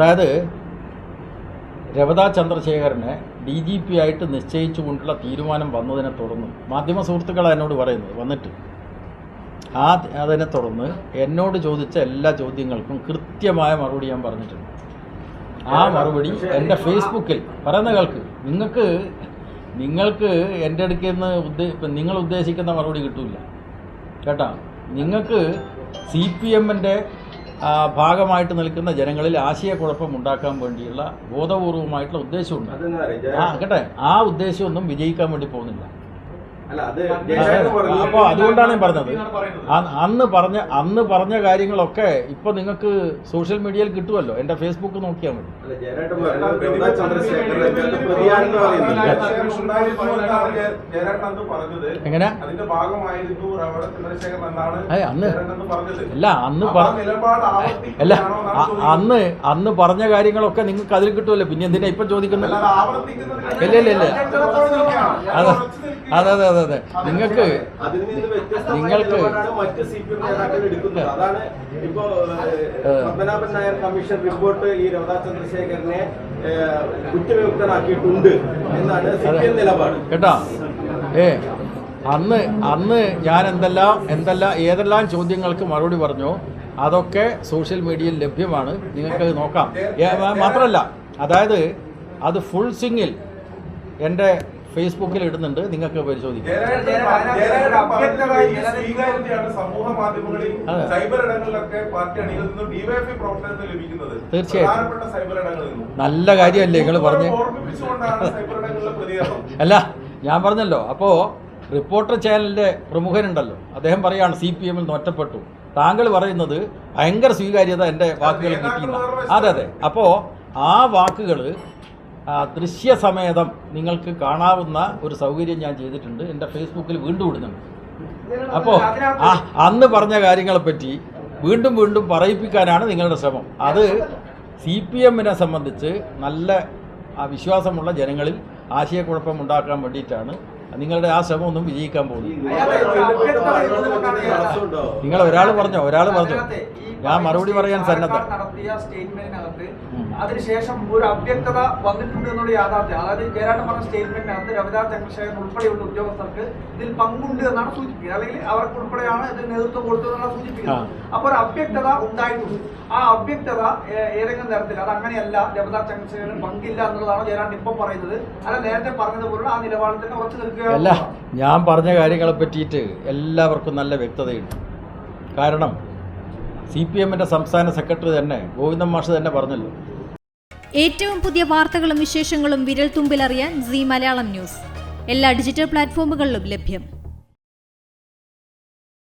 അതായത് രവതാ ചന്ദ്രശേഖരനെ D G P ആയിട്ട് നിശ്ചയിച്ചുകൊണ്ടുള്ള തീരുമാനം വന്നതിനെ തുടർന്ന് മാധ്യമ സുഹൃത്തുക്കളാണ് എന്നോട് പറയുന്നത് വന്നിട്ട്. ആ അതിനെ തുടർന്ന് എന്നോട് ചോദിച്ച എല്ലാ ചോദ്യങ്ങൾക്കും കൃത്യമായ മറുപടി ഞാൻ പറഞ്ഞിട്ടുണ്ട്. ആ മറുപടി എന്റെ ഫേസ്ബുക്കിൽ. പറയുന്ന കേൾക്ക്. നിങ്ങൾക്ക് നിങ്ങൾക്ക് എന്റെ അടുക്കൽ നിന്ന് ഉദ്ദേ നിങ്ങൾ ഉദ്ദേശിക്കുന്ന മറുപടി കിട്ടില്ല കേട്ടാ? നിങ്ങൾക്ക് സി പി എമ്മിന്റെ ഭാഗമായിട്ട് നിൽക്കുന്ന ജനങ്ങളിൽ ആശയക്കുഴപ്പം ഉണ്ടാക്കാൻ വേണ്ടിയുള്ള ബോധപൂർവമായിട്ടുള്ള ഉദ്ദേശമുണ്ട്. ആ കേട്ടെ? ആ ഉദ്ദേശമൊന്നും വിജയിക്കാൻ വേണ്ടി പോകുന്നില്ല അല്ല അത് ജയശങ്കർ പറഞ്ഞു. അപ്പോൾ അതുകൊണ്ടാണ് ഞാൻ പറഞ്ഞത്. അന്ന് പറഞ്ഞ അന്ന് പറഞ്ഞ കാര്യങ്ങളൊക്കെ ഇപ്പൊ നിങ്ങൾക്ക് സോഷ്യൽ മീഡിയയിൽ കിട്ടുമല്ലോ. എന്റെ ഫേസ്ബുക്ക് നോക്കിയാൽ മതി. എങ്ങനെ? അന്ന് പറഞ്ഞത്. അല്ല അന്ന് അപ്പൊ അല്ല. അന്ന് അന്ന് പറഞ്ഞ കാര്യങ്ങളൊക്കെ നിങ്ങൾക്ക് അതിൽ കിട്ടുമല്ലോ. പിന്നെ എന്തിനാ ഇപ്പൊ ചോദിക്കുന്നത്? ഇല്ല, ഇല്ല, ഇല്ല. അതെ. അതെ അതെ അതെ അതെ. നിങ്ങൾക്ക് നിങ്ങൾക്ക് അതാണ് ഇപ്പോ. പത്മനാഭൻ നായർ കമ്മീഷൻ റിപ്പോർട്ട് ഈ രഘുനാഥ് ചന്ദ്രശേഖരനെ കുറ്റവിമുക്തനാക്കിയിട്ടുണ്ട് എന്നാണ് സിപിഎം നിലപാട്. കേട്ടാ? ഏ അന്ന് അന്ന് ഞാൻ എന്തെല്ലാം എന്തെല്ലാം ഏതെല്ലാം ചോദ്യങ്ങൾക്ക് മറുപടി പറഞ്ഞു അതൊക്കെ സോഷ്യൽ മീഡിയയിൽ ലഭ്യമാണ്. നിങ്ങൾക്ക് നോക്കാം. മാത്രമല്ല അതായത് അത് ഫുൾ സിങ്ങിൽ എന്റെ ഫേസ്ബുക്കിൽ ഇടുന്നുണ്ട് നിങ്ങൾക്ക് പരിശോധിക്കാം. തീർച്ചയായും. നല്ല കാര്യമല്ലേ നിങ്ങൾ പറഞ്ഞു? അല്ല ഞാൻ പറഞ്ഞല്ലോ അപ്പോ റിപ്പോർട്ടർ ചാനലിന്റെ പ്രമുഖനുണ്ടല്ലോ അദ്ദേഹം പറയാണ് സി പി എമ്മിൽ നിന്ന് ഒറ്റപ്പെട്ടു. താങ്കൾ പറയുന്നത് ഭയങ്കര സ്വീകാര്യത എന്റെ വാക്കുകൾ കിട്ടിയില്ല. അതെ അതെ. അപ്പോ ആ വാക്കുകൾ ദൃശ്യസമേതം നിങ്ങൾക്ക് കാണാവുന്ന ഒരു സൗകര്യം ഞാൻ ചെയ്തിട്ടുണ്ട്. എന്റെ ഫേസ്ബുക്കിൽ വീണ്ടും ഇടുന്നുണ്ട്. അപ്പോൾ ആ അന്ന് പറഞ്ഞ കാര്യങ്ങളെപ്പറ്റി വീണ്ടും വീണ്ടും പറയിപ്പിക്കാനാണ് നിങ്ങളുടെ ശ്രമം. അത് സി പി എമ്മിനെ സംബന്ധിച്ച് നല്ല വിശ്വാസമുള്ള ജനങ്ങളിൽ ആശയക്കുഴപ്പം ഉണ്ടാക്കാൻ വേണ്ടിയിട്ടാണ് നിങ്ങളുടെ ആ ശ്രമം ഒന്നും വിജയിക്കാൻ പോകുന്നു നിങ്ങൾ ഒരാൾ പറഞ്ഞോ ഒരാൾ പറഞ്ഞോ. ഞാൻ മറുപടി പറയാൻ സന്നദ്ധ. അതിനുശേഷം ഒരു അവ്യക്തത വന്നിട്ടുണ്ട് എന്നുള്ള യാഥാർത്ഥ്യം. അതായത് ജയരാജൻ പറഞ്ഞ സ്റ്റേറ്റ്മെന്റിനകത്ത് രവിതാ ചന്ദ്രശേഖരൻ ഉൾപ്പെടെയുള്ള ഉദ്യോഗസ്ഥർക്ക് ഇതിൽ പങ്കുണ്ട് എന്നാണ് സൂചിപ്പിക്കുന്നത്. അല്ലെങ്കിൽ അവർക്ക് ഉൾപ്പെടെയാണ് ഇതിന് നേതൃത്വം കൊടുത്തതെന്നാണ് സൂചിപ്പിക്കുന്നത്. അപ്പോൾ ഒരു അവ്യക്തത ഉണ്ടായിട്ടുണ്ട്. ആ അവ്യക്തത ഏതെങ്കിലും തരത്തിൽ അത് അങ്ങനെയല്ല രവിദാ ചന്ദ്രശേഖരൻ പങ്കില്ല എന്നുള്ളതാണ് ജയരാജൻ ഇപ്പം പറയുന്നത്. അല്ല നേരത്തെ പറഞ്ഞതുപോലുള്ള ആ നിലപാടിൽ തന്നെ ഉറച്ചു നിൽക്കുക അല്ല ഞാൻ പറഞ്ഞ കാര്യങ്ങളെ പറ്റിയിട്ട് എല്ലാവർക്കും നല്ല വ്യക്തതയുണ്ട്. കാരണം സി പി എമ്മിന്റെ സംസ്ഥാന സെക്രട്ടറി തന്നെ ഗോവിന്ദൻ മാഷ് തന്നെ പറഞ്ഞല്ലോ. ഏറ്റവും പുതിയ വാർത്തകളും വിശേഷങ്ങളും വിരൽ തുമ്പിലറിയാൻ സി മലയാളം ന്യൂസ്. എല്ലാ ഡിജിറ്റൽ പ്ലാറ്റ്ഫോമുകളിലും ലഭ്യം.